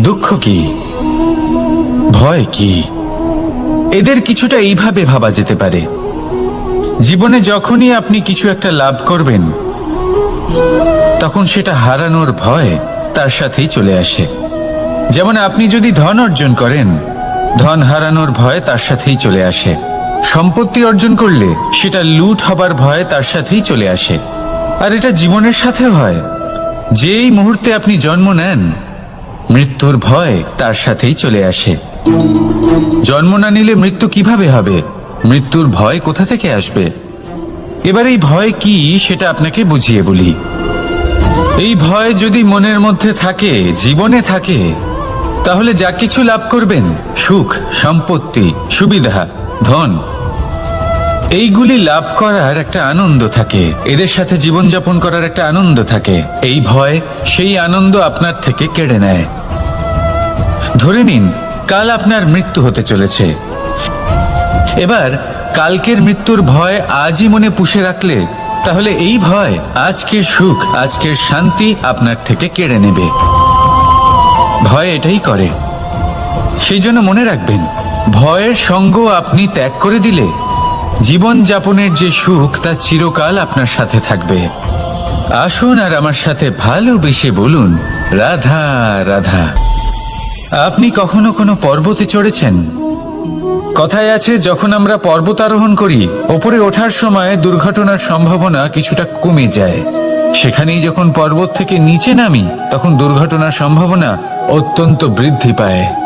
দুঃখ কি? ভয় কি? এদের কিছুটা এইভাবে ভাবা যেতে পারে। জীবনে যখনই আপনি কিছু একটা লাভ করবেন, তখন সেটা হারানোর ভয় তার সাথেই চলে আসে। যেমন আপনি যদি ধন অর্জন করেন, ধন হারানোর ভয় তার সাথেই চলে আসে। সম্পত্তি অর্জন করলে সেটা লুট হবার ভয় তার সাথেই চলে আসে। আর এটা জীবনের সাথে হয়। যেই মুহূর্তে আপনি জন্ম নেন মৃত্যুর ভয় তার সাথেই চলে আসে। জন্ম না নিলে মৃত্যু কীভাবে হবে? মৃত্যুর ভয় কোথা থেকে আসবে? এবার এই ভয় কি সেটা আপনাকে বুঝিয়ে বলি। এই ভয় যদি মনের মধ্যে থাকে, জীবনে থাকে, তাহলে যা কিছু লাভ করবেন, সুখ, সম্পত্তি, সুবিধা, ধন এইগুলি লাভ করার একটা আনন্দ থাকে। এদের সাথে জীবনযাপন করার একটা আনন্দ থাকে। এই ভয়, সেই আনন্দ আপনার থেকে কেড়ে নেয়। ধরে নিন, কাল আপনার মৃত্যু হতে চলেছে। এবার, কালকের মৃত্যুর ভয় আজই মনে পুষে রাখলে, তাহলে এই ভয় আজকের সুখ, আজকের শান্তি আপনার থেকে কেড়ে নেবে। ভয় এটাই করে। সেই জন্য মনে রাখবেন, ভয়ের সঙ্গ আপনি ত্যাগ করে দিলে জীবন যাপনের যে সুখ, তা চিরকাল আপনার সাথে থাকবে। আসুন আর আমার সাথে ভালোবেসে বলুন, রাধা রাধা। আপনি কখনো কোনো পর্বতে চড়েছেন? কথায় আছে, যখন আমরা পর্বত আরোহণ করি, ওপরে ওঠার সময় দুর্ঘটনার সম্ভাবনা কিছুটা কমে যায়। সেখানেই যখন পর্বত থেকে নিচে নামি, তখন দুর্ঘটনার সম্ভাবনা অত্যন্ত বৃদ্ধি পায়।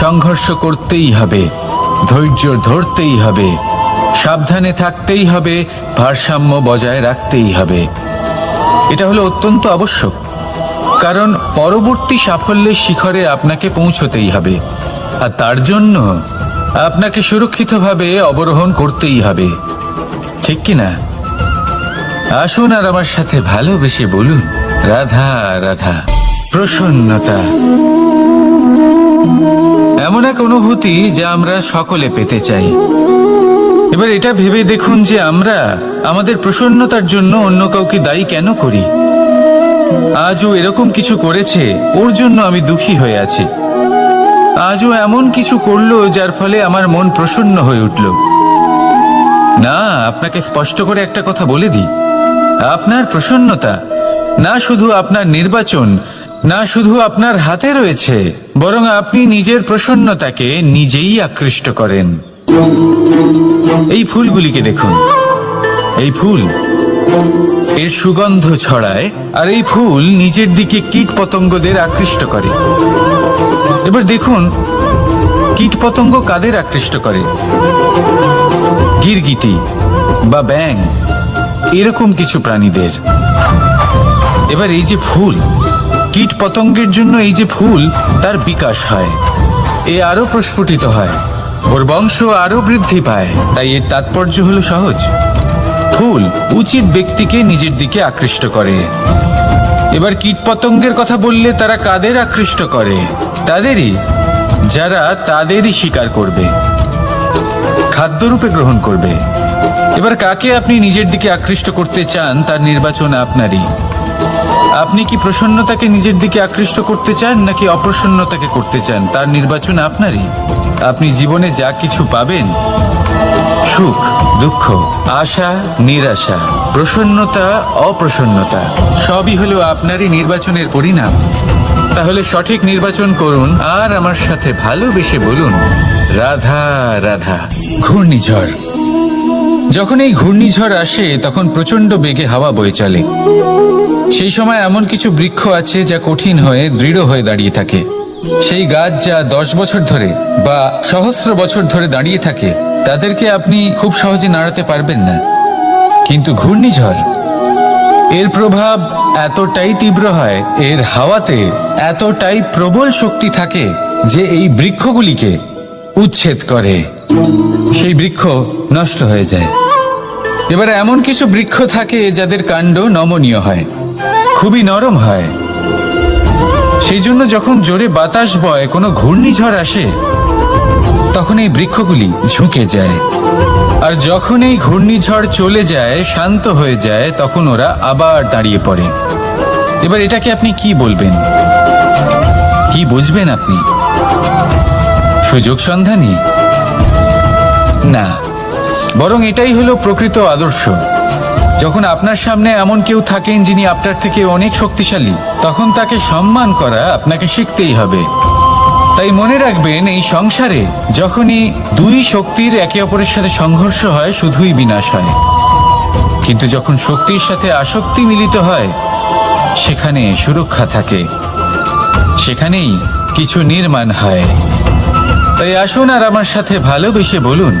সংঘর্ষ করতেই হবে, ধৈর্য ধরতেই হবে, সাবধানে থাকতেই হবে, ভারসাম্য বজায় রাখতেই হবে। এটা হলো অত্যন্ত আবশ্যক, কারণ পরবর্তী সাফল্যের শিখরে আপনাকে পৌঁছতেই হবে, আর তার জন্য আপনাকে সুরক্ষিতভাবে অবরোহণ করতেই হবে। ঠিক কি না? আসুন আর আমার সাথে ভালোবেসে বলুন, রাধা রাধা, প্রসন্নতা। এমন এক অনুভূতি যা আমরা সকলে পেতে চাই। এবার এটা ভেবে দেখুন যে আমরা আমাদের প্রসন্নতার জন্য অন্য কাউকে দায়ী কেন করি? আজও এরকম কিছু করেছে, ওর জন্য আমি দুঃখী হয়ে আছি। আজও এমন কিছু করল যার ফলে আমার মন প্রসন্ন হয়ে উঠল। না, আপনাকে স্পষ্ট করে একটা কথা বলে দিই। আপনার প্রসন্নতা, না শুধু আপনার নির্বাচন না শুধু আপনার হাতে রয়েছে, বরং আপনি নিজের প্রসন্নতাকে নিজেই আকৃষ্ট করেন। এই ফুলগুলিকে দেখুন। এই ফুল, এর সুগন্ধ ছড়ায়, আর এই ফুল নিজের দিকে কীট পতঙ্গদের আকৃষ্ট করে। এবার দেখুন কীট পতঙ্গ কাদের আকৃষ্ট করে? গিরগিটি বা ব্যাং এরকম কিছু প্রাণীদের। এবার এই যে ফুল কীট পতঙ্গের জন্য এই যে ফুল, তার বিকাশ হয়। এ আরও প্রস্ফুটিত হয়। ওর বংশ আরও বৃদ্ধি পায়। তাই এর তাৎপর্য হলো সহজ। ফুল উচিত ব্যক্তিকে নিজের দিকে আকৃষ্ট করে। এবার কীটপতঙ্গের কথা বললে তারা কাদের আকৃষ্ট করে? তাদেরই। যারা তাদেরই শিকার করবে। খাদ্যরূপে গ্রহণ করবে। এবার কাকে আপনি নিজের দিকে আকৃষ্ট করতে চান, তার নির্বাচন আপনারই। আপনি কি প্রসন্নতাকে নিজের দিকে আকৃষ্ট করতে চান নাকি অপ্রসন্নতাকে করতে চান? তার নির্বাচন আপনারই। আপনি জীবনে যা কিছু পাবেন, সুখ, দুঃখ, আশা, নিরাশা, প্রসন্নতা, অপ্রসন্নতা, সবই হলো আপনারই নির্বাচনের পরিণাম। তাহলে সঠিক নির্বাচন করুন আর আমার সাথে ভালোবেসে বলুন, রাধা রাধা, ঘূর্ণিঝড়। যখন এই ঘূর্ণিঝড় আসে, তখন প্রচণ্ড বেগে হাওয়া বয়ে চলে। সেই সময় এমন কিছু বৃক্ষ আছে যা কঠিন হয়ে, দৃঢ় হয়ে দাঁড়িয়ে থাকে। সেই গাছ যা দশ বছর ধরে বা সহস্র বছর ধরে দাঁড়িয়ে থাকে, তাদেরকে আপনি খুব সহজে নাড়াতে পারবেন না। কিন্তু ঘূর্ণিঝড়, এর প্রভাব এতটাই তীব্র হয়, এর হাওয়াতে এতটাই প্রবল শক্তি থাকে যে এই বৃক্ষগুলিকে উচ্ছেদ করে। সেই বৃক্ষ নষ্ট হয়ে যায়। এবার এমন কিছু বৃক্ষ থাকে যাদের কাণ্ড নমনীয় হয়, খুবই নরম হয়। সেই জন্য যখন জোরে বাতাস বয়, কোনো ঘূর্ণিঝড় আসে, তখন এই বৃক্ষগুলি ঝুঁকে যায়। আর যখন এই ঘূর্ণিঝড় চলে যায়, শান্ত হয়ে যায়, তখন ওরা আবার দাঁড়িয়ে পড়ে। এবার এটাকে আপনি কি বলবেন? কি বুঝবেন আপনি? সুযোগ সন্ধানী? না। বরং এটাই হলো প্রকৃত আদর্শ। যখন আপনার সামনে এমন কেউ থাকেন যিনি আপনার থেকে অনেক শক্তিশালী, তখন তাকে সম্মান করা আপনাকে শিখতেই হবে। তাই মনে রাখবেন, এই সংসারে যখনই দুই শক্তির একে অপরের সাথে সংঘর্ষ হয়, শুধুই বিনাশ হয়। কিন্তু যখন শক্তির সাথে আসক্তি মিলিত হয়, সেখানে সুরক্ষা থাকে। সেখানেই কিছু নির্মাণ হয়। তাই আসুন আর আমার সাথে ভালোবেসে বলুন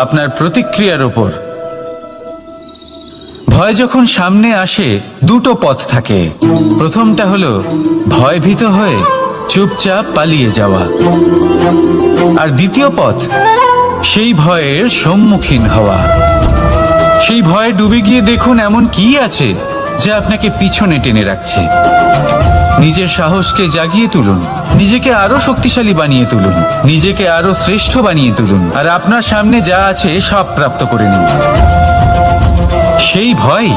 আপনার প্রতিক্রিয়ার ওপর ভয় যখন সামনে আসে, দুটো পথ থাকে। প্রথমটা হলো, ভয়ভীত হয়ে চুপচাপ পালিয়ে যাওয়া। আর দ্বিতীয় পথ, সেই ভয়ের সম্মুখীন হওয়া। সেই ভয়ে ডুবে গিয়ে দেখুন এমন কি আছে, যা আপনাকে পিছনে টেনে রাখছে। নিজের সাহসকে জাগিয়ে তুলুন। নিজেকে আরও শক্তিশালী বানিয়ে তুলুন। নিজেকে আরও শ্রেষ্ঠ বানিয়ে তুলুন। আর আপনার সামনে যা আছে সব প্রাপ্ত করে নিন। সেই ভয়,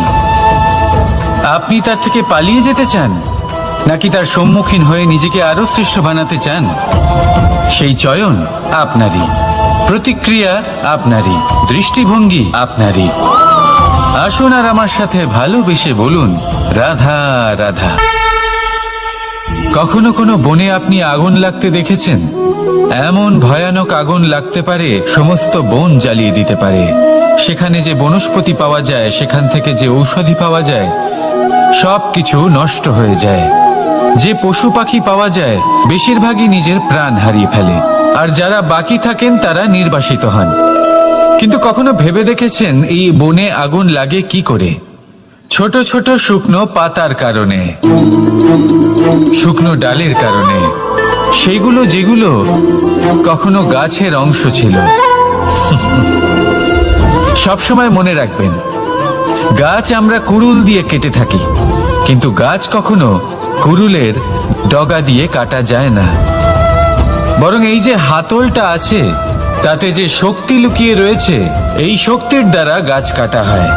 আপনি তার থেকে পালিয়ে যেতে চান? নাকি তার সম্মুখীন হয়ে নিজেকে আরও শ্রেষ্ঠ বানাতে চান? সেই চয়ন আপনারই। প্রতিক্রিয়া আপনারই। দৃষ্টিভঙ্গি আপনারই। আসুন আর আমার সাথে ভালোবেসে বলুন, রাধা রাধা। কখনো কোনো বনে আপনি আগুন লাগতে দেখেছেন? এমন ভয়ানক আগুন লাগতে পারে, সমস্ত বন জ্বালিয়ে দিতে পারে। সেখানে যে বনস্পতি পাওয়া যায়, সেখান থেকে যে ঔষধি পাওয়া যায় সব কিছু নষ্ট হয়ে যায়। যে পশু পাখি পাওয়া যায়, বেশিরভাগই নিজের প্রাণ হারিয়ে ফেলে। আর যারা বাকি থাকেন, তারা নির্বাসিত হন। কিন্তু কখনো ভেবে দেখেছেন, এই বনে আগুন লাগে কি করে? ছোট ছোট শুকনো পাতার কারণে, শুকনো ডালের কারণে। সেগুলো যেগুলো কখনো গাছের অংশ ছিল। সবসময় মনে রাখবেন, গাছ আমরা কুড়ুল দিয়ে কেটে থাকি, কিন্তু গাছ কখনো কুড়ুলের ডগা দিয়ে কাটা যায় না। বরং এই যে হাতলটা আছে, তাতে যে শক্তি লুকিয়ে রয়েছে, এই শক্তির দ্বারা গাছ কাটা হয়।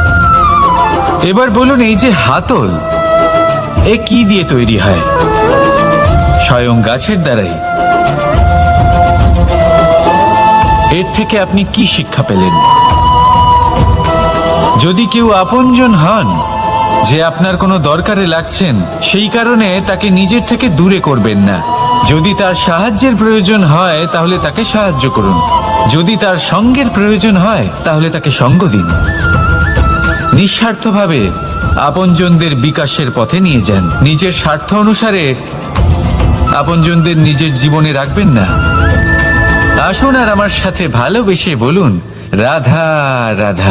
এবার বলুন, এই যে হাতল, এ কি দিয়ে তৈরি হয়? স্বয়ং গাছের দ্বারাই। এর থেকে আপনি কি শিক্ষা পেলেন? যদি কেউ আপনজন হন, যে আপনার কোনো দরকারে লাগছেন, সেই কারণে তাকে নিজের থেকে দূরে করবেন না। যদি তার সাহায্যের প্রয়োজন হয়, তাহলে তাকে সাহায্য করুন। যদি তার সঙ্গের প্রয়োজন হয়, তাহলে তাকে সঙ্গ দিন। নিঃস্বার্থভাবে আপনজনদের বিকাশের পথে নিয়ে যান। নিজের স্বার্থ অনুসারে আপনজনদের নিজের জীবনে রাখবেন না। আসুন আর আমার সাথে ভালোবেসে বলুন, রাধা রাধা।